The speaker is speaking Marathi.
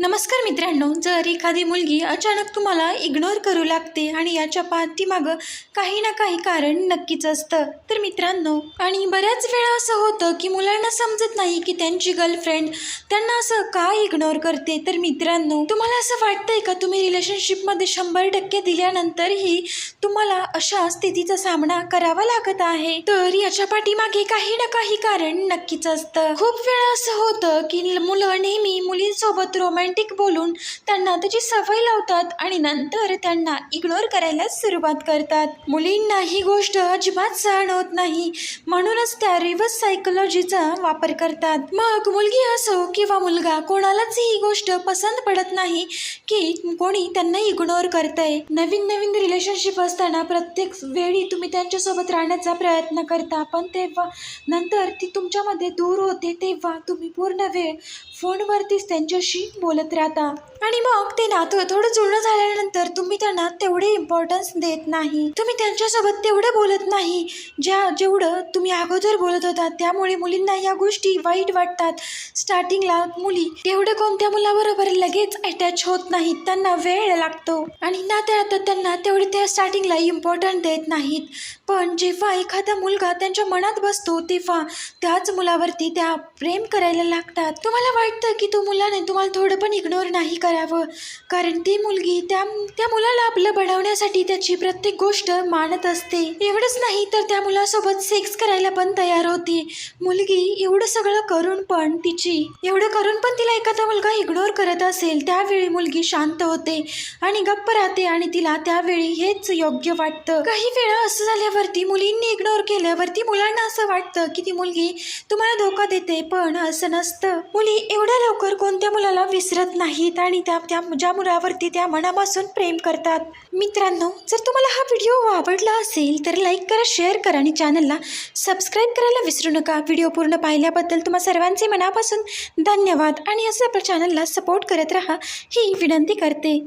नमस्कार मित्रांनो जर एखादी मुलगी अचानक तुम्हाला इग्नोर करू लागते आणि याच्या पाठीमागं काही ना काही कारण नक्कीच असतं. तर मित्रांनो आणि बऱ्याच वेळा असं होतं की मुलांना समजत नाही की त्यांची गर्लफ्रेंड त्यांना असं का इग्नोर करते. तर मित्रांनो तुम्हाला असं वाटतंय का तुम्ही रिलेशनशिपमध्ये शंभर टक्के दिल्यानंतरही तुम्हाला अशा स्थितीचा सामना करावा लागत आहे? तर याच्या पाठीमागे काही ना काही कारण नक्कीच असतं. खूप वेळा असं होतं की मुलं नेहमी मुलींसोबत रोमॅन्टिक बोलून त्यांना त्याची सवय लावतात आणि नंतर त्यांना इग्नोर करायला सुरुवात करतात. मुलींना ही गोष्ट अजिबात सहन होत नाही. म्हणूनच त्या रिव्हर्स सायकोलॉजीचा वापर करतात. मग मुलगी असो किंवा मुलगा कोणालाच ही गोष्ट पसंत पडत नाही की कोणी त्यांना इग्नोर करतंय. नवीन नवीन रिलेशनशिप असताना प्रत्येक वेळी तुम्ही त्यांच्यासोबत राहण्याचा प्रयत्न करता पण तेव्हा नंतर ती तुमच्यामध्ये दूर होते तेव्हा तुम्ही पूर्ण वेळ फोनवरतीच त्यांच्याशी झालं तर आता आणि मग ते नातं थोडं जुळणं झाल्यानंतर तुम्ही त्यांना तेवढे इम्पॉर्टन्स देत नाही. तुम्ही त्यांच्यासोबत तेवढं बोलत नाही. ज्या जेवढं तुम्ही अगोदर बोलत होता त्यामुळे मुलींना या गोष्टी वाईट वाटतात. स्टार्टिंगला मुली तेवढं कोणत्या मुलाबरोबर लगेच अटॅच होत नाहीत त्यांना वेळ लागतो. आणि ना त्या त्यांना तेवढे त्या स्टार्टिंगला इम्पॉर्टंट देत नाहीत. पण जेव्हा एखादा मुलगा त्यांच्या मनात बसतो तेव्हा त्याच मुलावरती त्या प्रेम करायला लागतात. तुम्हाला वाटतं की तो मुलाने तुम्हाला थोडं पण इग्नोर नाही करावं. कारण ती मुलगी त्या त्या मुलाला आपलं बनवण्यासाठी त्याची प्रत्येक गोष्ट मानत असते. एवढंच नाही तर त्या मुलासोबत सेक्स करायला पण तयार होती. मुलगी एवढं सगळं करून पण तिची एवढं करून पण तिला एखादा मुलगा इग्नोर करत असेल त्यावेळी मुलगी शांत होते आणि गप्प राहते आणि तिला त्यावेळी हेच योग्य वाटतं. काही वेळा असं झाल्यावरती मुलींनी इग्नोर केल्यावरती मुलांना असं वाटतं की ती मुलगी तुम्हाला धोका देते पण असं नसतं. मुली एवढ्या लवकर कोणत्या मुलाला विसरत नाहीत आणि आणि त्या त्या ज्या मुलावरती त्या मनापासून प्रेम करतात. मित्रांनो जर तुम्हाला हा व्हिडिओ आवडला असेल तर लाईक करा शेअर करा आणि चॅनलला सबस्क्राईब करायला विसरू नका. व्हिडिओ पूर्ण पाहिल्याबद्दल तुम्हा सर्वांचे मनापासून धन्यवाद आणि असं आपल्या चॅनलला सपोर्ट करत राहा. ही विनंती करते.